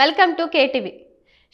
Welcome to KTV.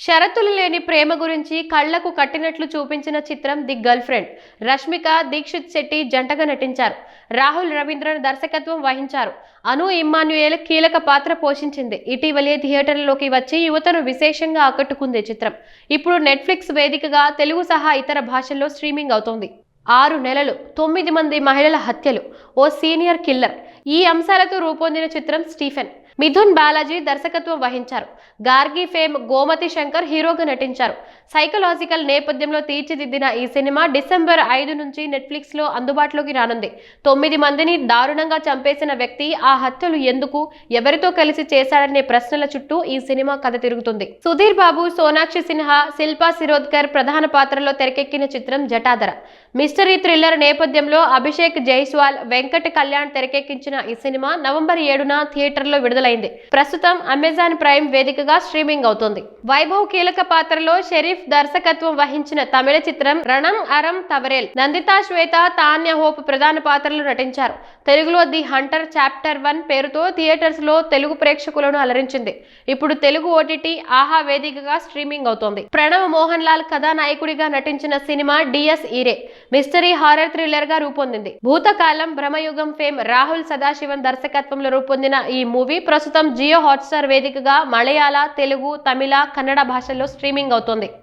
షరతులు లేని ప్రేమ గురించి కళ్ళకు కట్టినట్లు చూపించిన చిత్రం the girl friend. Rashmika Dikshit Shetty జంటగా నటించారు. రాహుల్ రవీంద్రన్ దర్శకత్వం వహించారు. అను ఇమ్మాన్యుయేల్ కీలక పాత్ర పోషించింది. ఇటీవలే థియేటర్లలోకి వచ్చి యువతను విశేషంగా ఆకట్టుకుంది చిత్రం. ఇప్పుడు నెట్ఫ్లిక్స్ వేదికగా తెలుగు సహా ఇతర భాషల్లో స్ట్రీమింగ్ అవుతోంది. ఆరు నెలలు తొమ్మిది మంది మహిళల హత్యలు. ఓ సీనియర్ కిల్లర్. ఈ అంశాలతో రూపొందిన చిత్రం స్టీఫెన్. మిథున్ బాలాజీ దర్శకత్వం వహించారు. గార్గి ఫేమ్ గోమతి శంకర్ హీరోగా నటించారు. సైకలాజికల్ నేపథ్యంలో తీర్చిదిద్దిన ఈ సినిమా డిసెంబర్ ఐదు నుంచి నెట్ఫ్లిక్స్లో అందుబాటులోకి రానుంది. తొమ్మిది మందిని దారుణంగా చంపేసిన వ్యక్తి ఆ హత్యలు ఎందుకు ఎవరితో కలిసి చేశాడనే ప్రశ్నల చుట్టూ ఈ సినిమా కథ తిరుగుతుంది. సుధీర్ బాబు సోనాక్షి సిన్హా శిల్పా శిరోద్కర్ ప్రధాన పాత్రలో తెరకెక్కిన చిత్రం జటాధర. మిస్టరీ థ్రిల్లర్ నేపథ్యంలో అభిషేక్ జైస్వాల్ వెంకట్ కళ్యాణ్ తెరకెక్కించిన ఈ సినిమా నవంబర్ ఏడున థియేటర్లో విడుదలైంది. ప్రస్తుతం అమెజాన్ ప్రైమ్ వేదికగా స్ట్రీమింగ్ అవుతోంది. వైభవ్ కీలక పాత్రలో షరీఫ్ దర్శకత్వం వహించిన తమిళ చిత్రం రణం అరం తవరేల్ నందితా శ్వేత తాన్య హోప్ ప్రధాన పాత్రలు నటించారు. తెలుగులో ది హంటర్ చాప్టర్ వన్ పేరుతో థియేటర్స్లో తెలుగు ప్రేక్షకులను అలరించింది. ఇప్పుడు తెలుగు ఓటీటీ ఆహా వేదికగా స్ట్రీమింగ్ అవుతోంది. ప్రణవ్ మోహన్ లాల్ కథానాయకుడిగా నటించిన cinema Dies Irae mystery horror థ్రిల్లర్గా రూపొందింది. భూతకాలం భ్రమయుగం ఫేమ్ రాహుల్ సదాశివన్ దర్శకత్వంలో రూపొందిన ఈ మూవీ ప్రస్తుతం జియో హాట్స్టార్ వేదికగా మలయాళ తెలుగు తమిళ కన్నడ భాషల్లో స్ట్రీమింగ్ అవుతోంది.